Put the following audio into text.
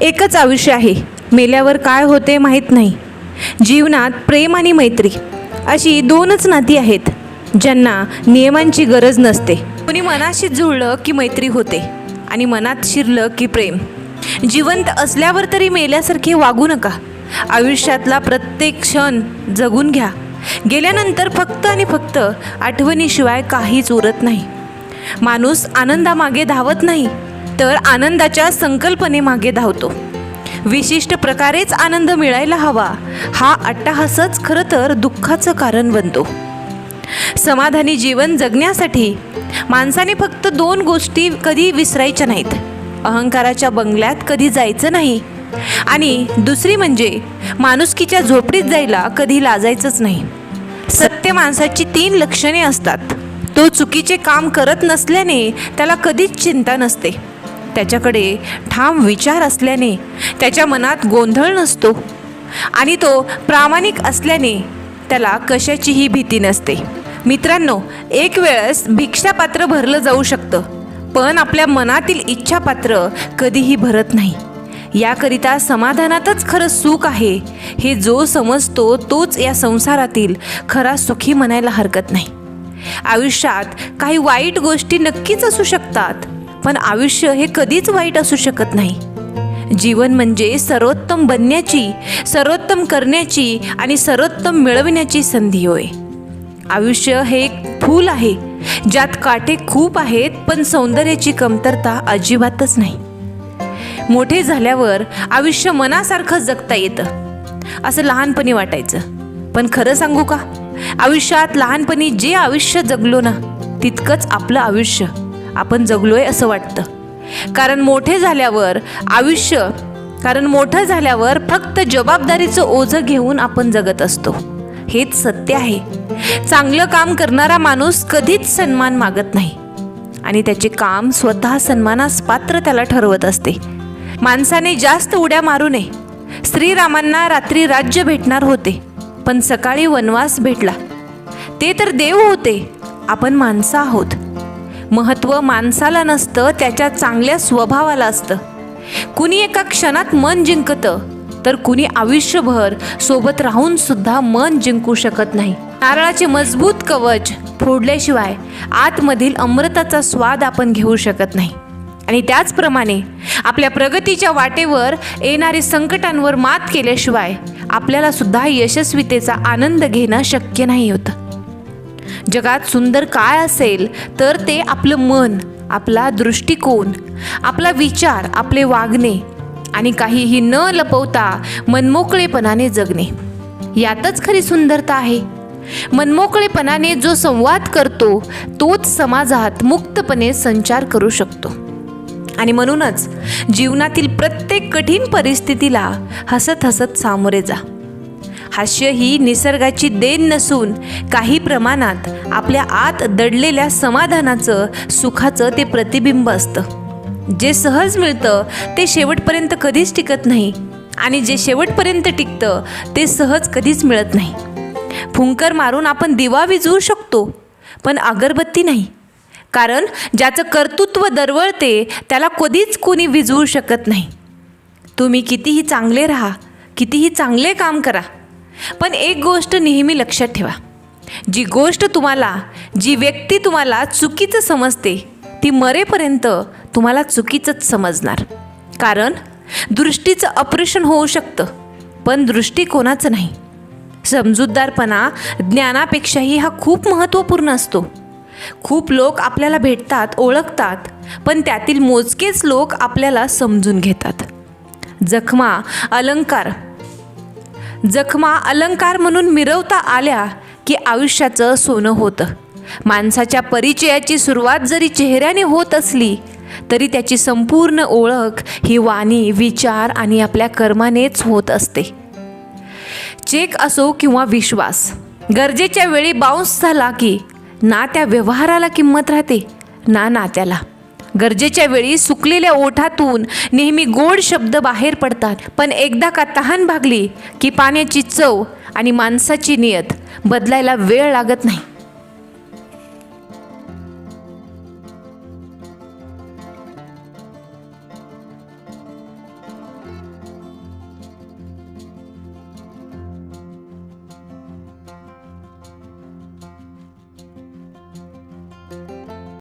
एकच आयुष्य आहे. मेल्यावर काय होते माहीत नाही. जीवनात प्रेम आणि मैत्री अशी दोनच नाती आहेत ज्यांना नियमांची गरज नसते. कोणी मनाशी जुळलं की मैत्री होते आणि मनात शिरलं की प्रेम. जिवंत असल्यावर तरी मेल्यासारखे वागू नका. आयुष्यातला प्रत्येक क्षण जगून घ्या. गेल्यानंतर फक्त आणि फक्त आठवणीशिवाय काहीच उरत नाही. माणूस आनंदामागे धावत नाही. तर आनंदाच्या संकल्पनेमागे धावतो. विशिष्ट प्रकारेच आनंद मिळायला हवा हा अट्टाहासच खरं तर दुःखाचं कारण बनतो. समाधानी जीवन जगण्यासाठी माणसाने फक्त दोन गोष्टी कधी विसरायच्या नाहीत. अहंकाराच्या बंगल्यात कधी जायचं नाही आणि दुसरी म्हणजे माणुसकीच्या झोपडीत जायला कधी लाजायचंच नाही. सत्य माणसाची तीन लक्षणे असतात. तो चुकीचे काम करत नसल्याने त्याला कधीच चिंता नसते. त्याच्याकडे ठाम विचार असल्याने त्याच्या मनात गोंधळ नसतो आणि तो प्रामाणिक असल्याने त्याला कशाचीही भीती नसते. मित्रांनो एक वेळेस भिक्षापात्र भरलं जाऊ शकतं पण आपल्या मनातील इच्छापात्र कधीही भरत नाही. याकरिता समाधानातच खरं सुख आहे. हे जो समजतो तोच या संसारातील खरा सुखी म्हणायला हरकत नाही. आयुष्यात काही वाईट गोष्टी नक्कीच असू शकतात पण आयुष्य हे कधीच वाईट असू शकत नाही. जीवन म्हणजे सर्वोत्तम बनण्याची सर्वोत्तम करण्याची आणि सर्वोत्तम मिळविण्याची संधी होय. आयुष्य हे एक फूल आहे ज्यात काटे खूप आहेत पण सौंदर्याची कमतरता अजिबातच नाही. मोठे झाल्यावर आयुष्य मनासारखं जगता येतं. असं लहानपणी वाटायचं. पण खरं सांगू का? आयुष्यात लहानपणी जे आयुष्य जगलो ना तितकंच आपलं आयुष्य. आपण जगलोय असं वाटतं. कारण मोठे झाल्यावर आयुष्य कारण मोठं झाल्यावर फक्त जबाबदारीचं ओझं घेऊन आपण जगत असतो. हेच सत्य आहे. चांगलं काम करणारा माणूस कधीच सन्मान मागत नाही. आणि त्याचे काम स्वतः सन्मानास पात्र त्याला ठरवत असते. माणसाने जास्त उड्या मारू नये. श्रीरामांना रात्री राज्य भेटणार होते पण सकाळी वनवास भेटला. ते तर देव होते. आपण माणसं आहोत. महत्त्व माणसाला नसतं त्याच्या चांगल्या स्वभावाला असतं. कुणी एका क्षणात मन जिंकतं तर कुणी आयुष्यभर सोबत राहून सुद्धा मन जिंकू शकत नाही. नारळाचे मजबूत कवच फोडल्याशिवाय आतमधील अमृताचा स्वाद आपण घेऊ शकत नाही. आणि त्याचप्रमाणे आपल्या प्रगतीच्या वाटेवर येणारी संकटांवर मात केल्याशिवाय आपल्याला सुद्धा यशस्वीतेचा आनंद घेणं शक्य नाही होतं. जगात सुंदर काय असेल तर ते आपलं मन आपला दृष्टिकोन आपला विचार आपले वागणे आणि काहीही न लपवता मनमोकळेपणाने जगणे. यातच खरी सुंदरता आहे. मनमोकळेपणाने जो संवाद करतो तोच समाजात मुक्तपणे संचार करू शकतो. आणि म्हणूनच जीवनातील प्रत्येक कठीण परिस्थितीला हसत हसत सामोरे जा. हास्य ही निसर्गाची देण नसून काही प्रमाणात आपल्या आत दडलेल्या समाधानाचं सुखाचं ते प्रतिबिंब असतं. जे सहज मिळतं ते शेवटपर्यंत कधीच टिकत नाही. आणि जे शेवटपर्यंत टिकतं ते सहज कधीच मिळत नाही. फुंकर मारून आपण दिवा विझवू शकतो पण अगरबत्ती नाही. कारण ज्याचं कर्तृत्व दरवळते त्याला कधीच कोणी विझवू शकत नाही. तुम्ही कितीही चांगले राहा कितीही चांगले काम करा पण एक गोष्ट नेहमी लक्षात ठेवा. जी गोष्ट तुम्हाला जी व्यक्ती तुम्हाला चुकीचं समजते ती मरेपर्यंत तुम्हाला चुकीचंच समजणार. कारण दृष्टीचं ऑपरेशन होऊ शकतं पण दृष्टिकोनाचं नाही. समजूतदारपणा ज्ञानापेक्षाही हा खूप महत्त्वपूर्ण असतो. खूप लोक आपल्याला भेटतात ओळखतात पण त्यातील मोजकेच लोक आपल्याला समजून घेतात. जखमा अलंकार जखमा अलंकार म्हणून मिरवता आल्या की आयुष्याचं सोनं होतं. माणसाच्या परिचयाची सुरुवात जरी चेहऱ्याने होत असली तरी त्याची संपूर्ण ओळख ही वाणी विचार आणि आपल्या कर्मानेच होत असते. चेक असो किंवा विश्वास गरजेच्या वेळी बाउन्स झाला की ना त्या व्यवहाराला किंमत राहते ना नात्याला. गरजेच्या वेळी सुकलेल्या ओठातून नेहमी गोड शब्द बाहेर पडतात. पण एकदा का तहान भागली की पाण्याची चव आणि माणसाची नियत बदलायला वेळ लागत नाही.